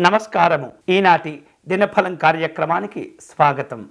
నమస్కారము. ఈనాటి దినఫలం కార్యక్రమానికి స్వాగతం.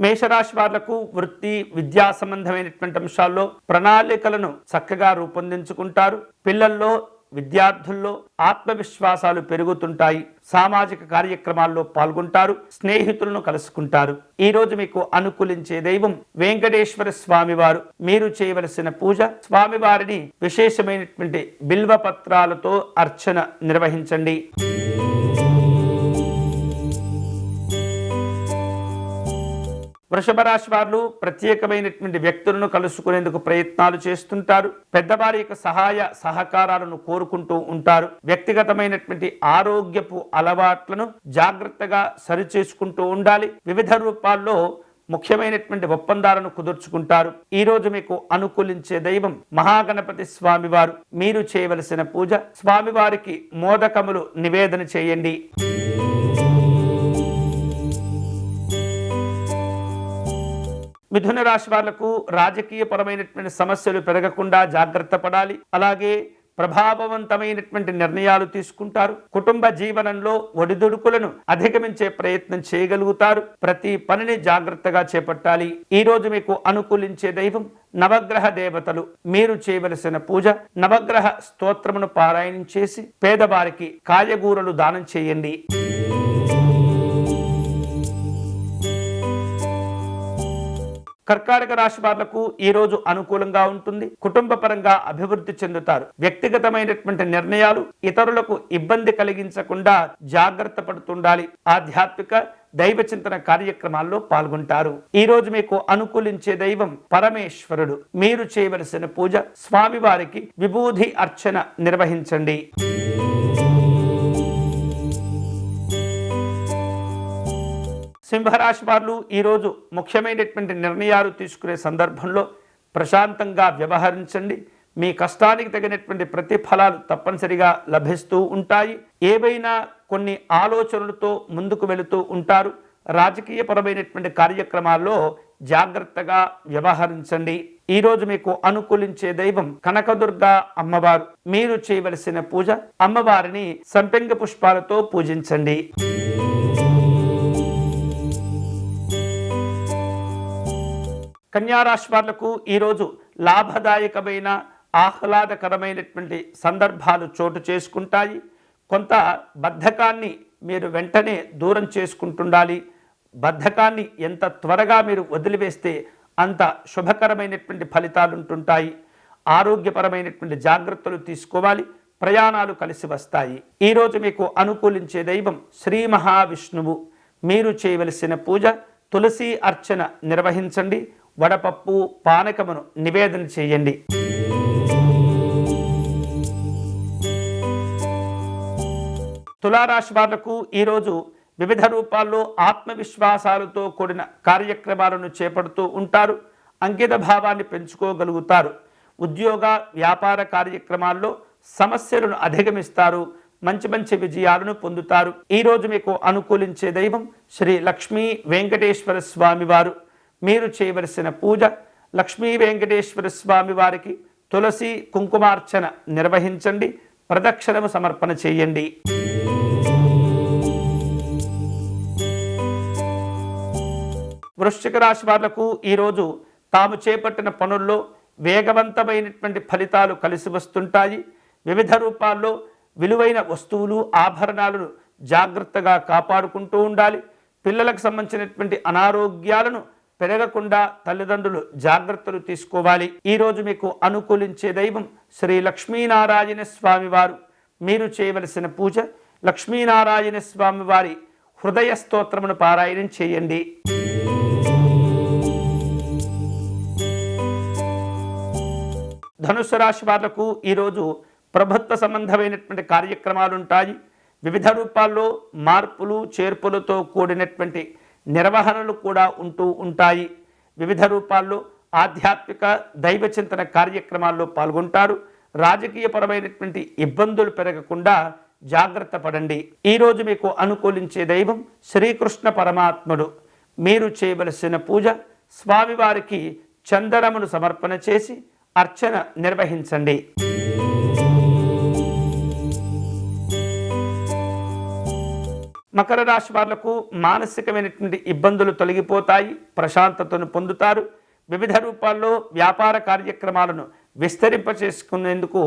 మేషరాశి వాళ్ళకు వృత్తి విద్యా సంబంధమైనటువంటి అంశాల్లో ప్రణాళికలను చక్కగా రూపొందించుకుంటారు. పిల్లల్లో విద్యార్థుల్లో ఆత్మవిశ్వాసాలు పెరుగుతుంటాయి. సామాజిక కార్యక్రమాల్లో పాల్గొంటారు. స్నేహితులను కలుసుకుంటారు. ఈ రోజు మీకు అనుకూలించే దైవం వెంకటేశ్వర స్వామి వారు మీరు చేయవలసిన పూజ స్వామివారిని విశేషమైనటువంటి బిల్వ పత్రాలతో అర్చన నిర్వహించండి. వృషభ రాశి వారు ప్రత్యేకమైనటువంటి వ్యక్తులను కలుసుకునేందుకు ప్రయత్నాలు చేస్తుంటారు. పెద్దవారి యొక్క సహాయ సహకారాలను కోరుకుంటూ ఉంటారు. వ్యక్తిగతమైనటువంటి ఆరోగ్యపు అలవాట్లను జాగ్రత్తగా సరిచేసుకుంటూ ఉండాలి. వివిధ రూపాల్లో ముఖ్యమైనటువంటి ఒప్పందాలను కుదుర్చుకుంటారు. ఈ రోజు మీకు అనుకూలించే దైవం మహాగణపతి స్వామివారు. మీరు చేయవలసిన పూజ స్వామివారికి మోదకములు నివేదన చేయండి. మిథున రాశి వాళ్ళకు రాజకీయ పరమైనటువంటి సమస్యలు పెరగకుండా జాగ్రత్త పడాలి. అలాగే ప్రభావవంతమైనటువంటి నిర్ణయాలు తీసుకుంటారు. కుటుంబ జీవనంలో ఒడిదుడుకులను అధిగమించే ప్రయత్నం చేయగలుగుతారు. ప్రతి పనిని జాగ్రత్తగా చేపట్టాలి. ఈ రోజు మీకు అనుకూలించే దైవం నవగ్రహ దేవతలు. మీరు చేయవలసిన పూజ నవగ్రహ స్తోత్రమును పారాయణం చేసి పేదవారికి కాయగూరలు దానం చేయండి. కర్కాటక రాశి వాళ్ళకు ఈ రోజు అనుకూలంగా ఉంటుంది. కుటుంబ పరంగా అభివృద్ధి చెందుతారు. వ్యక్తిగతమైనటువంటి నిర్ణయాలు ఇతరులకు ఇబ్బంది కలిగించకుండా జాగ్రత్త పడుతుండాలి. ఆధ్యాత్మిక దైవ చింతన కార్యక్రమాల్లో పాల్గొంటారు. ఈ రోజు మీకు అనుకూలించే దైవం పరమేశ్వరుడు. మీరు చేయవలసిన పూజ స్వామివారికి విభూది అర్చన నిర్వహించండి. సింహరాశి వారు ఈరోజు ముఖ్యమైనటువంటి నిర్ణయాలు తీసుకునే సందర్భంలో ప్రశాంతంగా వ్యవహరించండి. మీ కష్టానికి తగినటువంటి ప్రతిఫలాలు తప్పనిసరిగా లభిస్తూ ఉంటాయి. ఏవైనా కొన్ని ఆలోచనలతో ముందుకు వెళుతూ ఉంటారు. రాజకీయపరమైనటువంటి కార్యక్రమాల్లో జాగ్రత్తగా వ్యవహరించండి. ఈరోజు మీకు అనుకూలించే దైవం కనకదుర్గ అమ్మవారు. మీరు చేయవలసిన పూజ అమ్మవారిని సంపెంగ పుష్పాలతో పూజించండి. కన్యారాశి వాళ్ళకు ఈరోజు లాభదాయకమైన ఆహ్లాదకరమైనటువంటి సందర్భాలు చోటు చేసుకుంటాయి. కొంత బద్ధకాన్ని మీరు వెంటనే దూరం చేసుకుంటుండాలి. బద్ధకాన్ని ఎంత త్వరగా మీరు వదిలివేస్తే అంత శుభకరమైనటువంటి ఫలితాలు ఉంటుంటాయి ఆరోగ్యపరమైనటువంటి జాగ్రత్తలు తీసుకోవాలి. ప్రయాణాలు కలిసి వస్తాయి. ఈరోజు మీకు అనుకూలించే దైవం శ్రీ మహావిష్ణువు. మీరు చేయవలసిన పూజ తులసి అర్చన నిర్వహించండి. వడపప్పు పానకమును నివేదన చేయండి. తులారాశి వాళ్ళకు ఈరోజు వివిధ రూపాల్లో ఆత్మవిశ్వాసాలతో కూడిన కార్యక్రమాలను చేపడుతూ ఉంటారు. అంకిత భావాన్ని పెంచుకోగలుగుతారు. ఉద్యోగ వ్యాపార కార్యక్రమాల్లో సమస్యలను అధిగమిస్తారు. మంచి మంచి విజయాలను పొందుతారు. ఈ రోజు మీకు అనుకూలించే దైవం శ్రీ లక్ష్మీ వెంకటేశ్వర స్వామివారు మీరు చేయవలసిన పూజ లక్ష్మీ వెంకటేశ్వర స్వామి వారికి తులసి కుంకుమార్చన నిర్వహించండి. ప్రదక్షిణము సమర్పణ చేయండి. వృశ్చిక రాశి వాళ్ళకు ఈరోజు తాము చేపట్టిన పనుల్లో వేగవంతమైనటువంటి ఫలితాలు కలిసి వస్తుంటాయి. వివిధ రూపాల్లో విలువైన వస్తువులు ఆభరణాలను జాగ్రత్తగా కాపాడుకుంటూ ఉండాలి. పిల్లలకు సంబంధించినటువంటి అనారోగ్యాలను పెరగకుండా తల్లిదండ్రులు జాగ్రత్తలు తీసుకోవాలి. ఈరోజు మీకు అనుకూలించే దైవం శ్రీ లక్ష్మీనారాయణ స్వామి వారు. మీరు చేయవలసిన పూజ లక్ష్మీనారాయణ స్వామి వారి హృదయ స్తోత్రమును పారాయణం చేయండి. ధనుసు రాశి వాళ్ళకు ఈరోజు ప్రభుత్వ సంబంధమైనటువంటి కార్యక్రమాలు ఉంటాయి. వివిధ రూపాల్లో మార్పులు చేర్పులతో కూడినటువంటి నిర్వహణలు కూడా ఉంటూ ఉంటాయి. వివిధ రూపాల్లో ఆధ్యాత్మిక దైవ చింతన కార్యక్రమాల్లో పాల్గొంటారు. రాజకీయపరమైనటువంటి ఇబ్బందులు పెరగకుండా జాగ్రత్త పడండి. ఈరోజు మీకు అనుకూలించే దైవం శ్రీకృష్ణ పరమాత్ముడు. మీరు చేయవలసిన పూజ స్వామివారికి చందనమును సమర్పణ చేసి అర్చన నిర్వహించండి. మకర రాశి వాళ్ళకు మానసికమైనటువంటి ఇబ్బందులు తొలగిపోతాయి ప్రశాంతతను పొందుతారు. వివిధ రూపాల్లో వ్యాపార కార్యక్రమాలను విస్తరింప చేసుకునేందుకు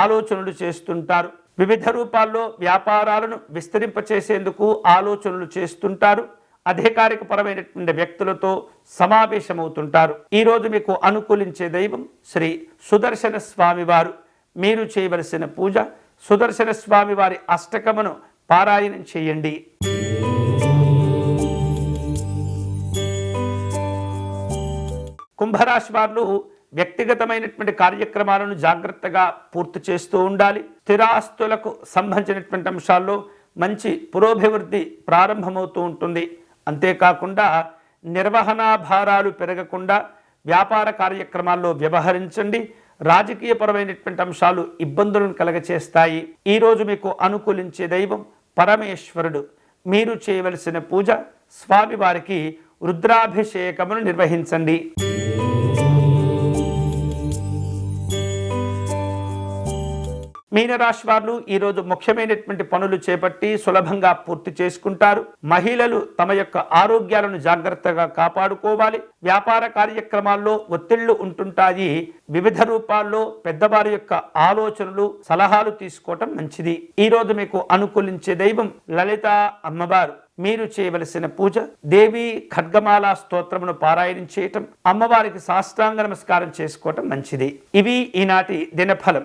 ఆలోచనలు చేస్తుంటారు. వివిధ రూపాల్లో వ్యాపారాలను విస్తరింప చేసేందుకు ఆలోచనలు చేస్తుంటారు. అధికారికపరమైనటువంటి వ్యక్తులతో సమావేశమవుతుంటారు. ఈరోజు మీకు అనుకూలించే దైవం శ్రీ సుదర్శన స్వామివారు మీరు చేయవలసిన పూజ సుదర్శన స్వామి వారి అష్టకమును పారాయణం చేయండి. కుంభరాశి వారు వ్యక్తిగతమైనటువంటి కార్యక్రమాలను జాగ్రత్తగా పూర్తి చేస్తూ ఉండాలి. స్థిరాస్తులకు సంబంధించినటువంటి అంశాల్లో మంచి పురోభివృద్ధి ప్రారంభమవుతూ ఉంటుంది. అంతేకాకుండా నిర్వహణ భారాలు పెరగకుండా వ్యాపార కార్యక్రమాల్లో వ్యవహరించండి. రాజకీయపరమైనటువంటి అంశాలు ఇబ్బందులను కలగచేస్తాయి. ఈరోజు మీకు అనుకూలించే దైవం పరమేశ్వరుడు. మీరు చేయవలసిన పూజ స్వామివారికి రుద్రాభిషేకమును నిర్వహించండి. మీనరాశి వారు ఈరోజు ముఖ్యమైనటువంటి పనులు చేపట్టి సులభంగా పూర్తి చేసుకుంటారు. మహిళలు తమ యొక్క ఆరోగ్యాలను జాగ్రత్తగా కాపాడుకోవాలి. వ్యాపార కార్యక్రమాల్లో ఒత్తిళ్ళు ఉంటుంటాయి. వివిధ రూపాల్లో పెద్దవారి యొక్క ఆలోచనలు సలహాలు తీసుకోవటం మంచిది. ఈరోజు మీకు అనుకూలించే దైవం లలిత అమ్మవారు. మీరు చేయవలసిన పూజ దేవి ఖడ్గమాల స్తోత్రమును పారాయణం చేయటం అమ్మవారికి సాష్టాంగ నమస్కారం చేసుకోవటం మంచిది. ఇవి ఈనాటి దినఫలం.